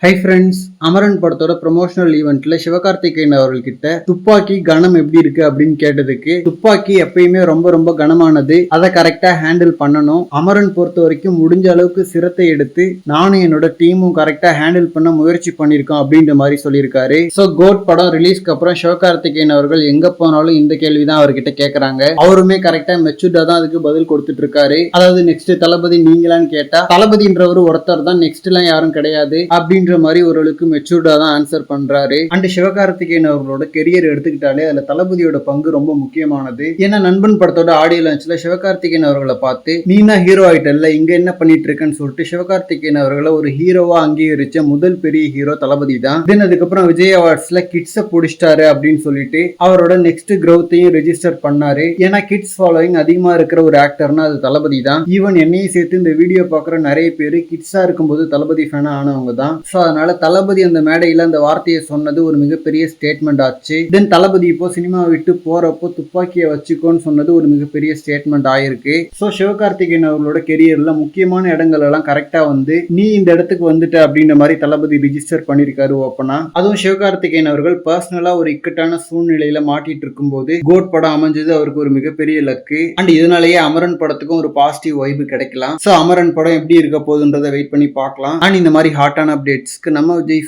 Hi friends, Amaran படத்தோட promotional ஈவெண்ட்ல Sivakarthikeyan அவர்கள்கிட்ட துப்பாக்கி கனம் எப்படி இருக்கு அப்படின்னு கேட்டதுக்கு துப்பாக்கி எப்பயுமே ரொம்ப ரொம்ப கனமானது. அதை கரெக்டா ஹேண்டில் பண்ணணும். அமரன் பொறுத்த வரைக்கும் முடிஞ்ச அளவுக்கு சிரத்தை எடுத்து நானும் என்னோட டீமும் கரெக்டா ஹேண்டில் பண்ண முயற்சி பண்ணியிருக்கோம் அப்படின்ற மாதிரி சொல்லியிருக்காரு. ஸோ கோட் படம் ரிலீஸ்க்கு அப்புறம் சிவகார்த்திகேயன் அவர்கள் எங்க போனாலும் இந்த கேள்வி தான் அவர்கிட்ட கேட்கறாங்க அவருமே கரெக்டா மெச்சூர்டா தான் அதுக்கு பதில் கொடுத்துட்டு இருக்காரு அதாவது நெக்ஸ்ட் தளபதி நீங்களான்னு கேட்டா தளபதின்றவர் ஒருத்தர் தான் நெக்ஸ்ட் எல்லாம் யாரும் கிடையாது. அப்படின்ற மாதிரி ஓரளவுக்கு மெச்சூர்டா தான் ஆன்சர் பண்றாரு. அண்ட் சிவகார்த்திகேயன் அவர்களோட கெரியர் எடுத்துக்கிட்டாலே அதுல தளபதியோட பங்கு ரொம்ப முக்கியமானது. ஏன்னா நண்பன் படத்தோட ஆடியோ லான்ச்ல சிவகார்த்திகேயன் அவர்களை பார்த்து நீ தான் ஹீரோ ஆயிட்டல்ல? இங்க என்ன பண்ணிட்டு இருக்கேன்னு சொல்லிட்டு சிவகார்த்திகேயன் அவர்களை ஒரு ஹீரோவா அங்கீகரிச்ச முதல் பெரிய ஹீரோ தளபதி தான். தென் அதுக்கப்புறம் விஜய் அவார்ட்ஸ்ல கிட்ஸ புடிச்சிட்டாரு அப்படின்னு சொல்லிட்டு அவரோட நெக்ஸ்ட் கிரௌத்தையும் ரெஜிஸ்டர் பண்ணாரு. ஏன்னா கிட்ஸ் ஃபாலோயிங் அதிகமா இருக்கிற ஒரு ஆக்டர்னா அது தளபதி தான். ஈவன் என்னையும் சேர்த்து இந்த வீடியோ பார்க்குற நிறைய பேர் கிட்ஸா இருக்கும்போது தளபதி ஃபேனா ஆனவங்க தான். ஸோ அதனால தளபதி அந்த மேடையில் அந்த வார்த்தையை சொன்னது ஒரு மிகப்பெரிய ஸ்டேட்மெண்ட் ஆச்சு. தென் தளபதி இப்போ சினிமா விட்டு போறப்போ துப்பாக்கியை வச்சுக்கோன்னு சொன்னது ஒரு மிகப்பெரிய ஸ்டேட்மெண்ட் ஆயிருக்கு. ஸோ சிவகார்த்திகேயன் அவர்களோட கெரியர்ல முக்கியமான இடங்கள் எல்லாம் கரெக்டா வந்து நீ இந்த இடத்துக்கு வந்துட்ட அப்படின்ற மாதிரி தளபதி ரிஜிஸ்டர் பண்ணியிருக்காரு ஓப்பனா. அதுவும் சிவகார்த்திகேயன் அவர்கள் பர்சனலா ஒரு இக்கட்டான சூழ்நிலையில மாட்டிட்டு இருக்கும்போது கோட் படம் அமைஞ்சது அவருக்கு ஒரு மிகப்பெரிய லக்கு. அண்ட் இதனாலேயே அமரன் படத்துக்கும் ஒரு பாசிட்டிவ் வைபு கிடைக்கலாம். ஸோ அமரன் படம் எப்படி இருக்க போகுதுன்றதை வெயிட் பண்ணி பார்க்கலாம். அண்ட் இந்த மாதிரி ஹாட்டான அப்டேட்ஸ்க்கு நம்ம விஜய்